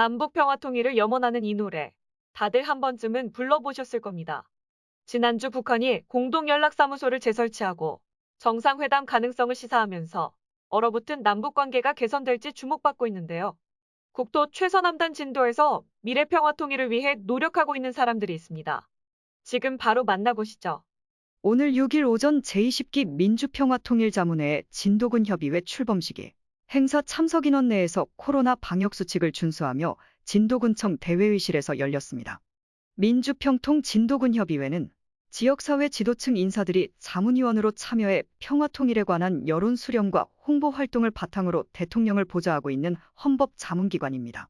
남북 평화 통일을 염원하는 이 노래. 다들 한 번쯤은 불러보셨을 겁니다. 지난주 북한이 공동연락사무소를 재설치하고 정상회담 가능성을 시사하면서 얼어붙은 남북 관계가 개선될지 주목받고 있는데요. 국토 최서남단 진도에서 미래 평화 통일을 위해 노력하고 있는 사람들이 있습니다. 지금 바로 만나보시죠. 오늘 6일 오전 제20기 민주평화통일자문회의 진도군 협의회 출범식이 행사 참석 인원 내에서 코로나 방역 수칙을 준수하며 진도군청 대회의실에서 열렸습니다. 민주평통 진도군 협의회는 지역사회 지도층 인사들이 자문위원으로 참여해 평화통일에 관한 여론 수렴과 홍보 활동을 바탕으로 대통령을 보좌하고 있는 헌법 자문기관입니다.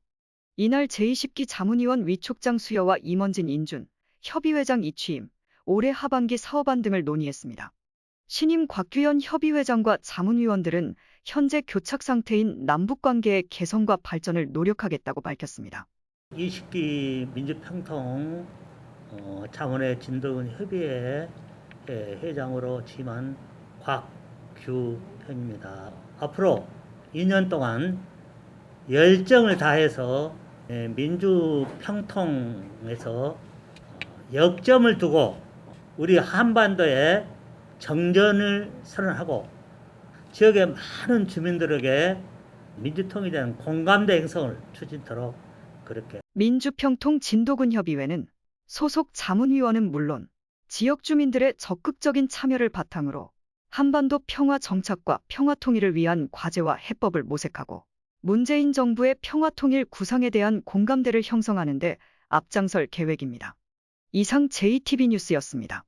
이날 제20기 자문위원 위촉장 수여와 임원진 인준, 협의회장 이취임, 올해 하반기 사업안 등을 논의했습니다. 신임 곽규현 협의회장과 자문위원들은 현재 교착 상태인 남북관계의 개선과 발전을 노력하겠다고 밝혔습니다. 20기 민주평통 어, 자문회 진도군 협의회 예, 회장으로 취임한 곽규현입니다. 앞으로 2년 동안 열정을 다해서 예, 민주평통에서 어, 역점을 두고 우리 한반도에 정전을 선언하고 지역의 많은 주민들에게 민주통일에 대한 공감대 형성을 추진토록 그렇게 민주평통 진도군 협의회는 소속 자문위원은 물론 지역 주민들의 적극적인 참여를 바탕으로 한반도 평화 정착과 평화 통일을 위한 과제와 해법을 모색하고 문재인 정부의 평화 통일 구상에 대한 공감대를 형성하는 데 앞장설 계획입니다. 이상 JTB 뉴스였습니다.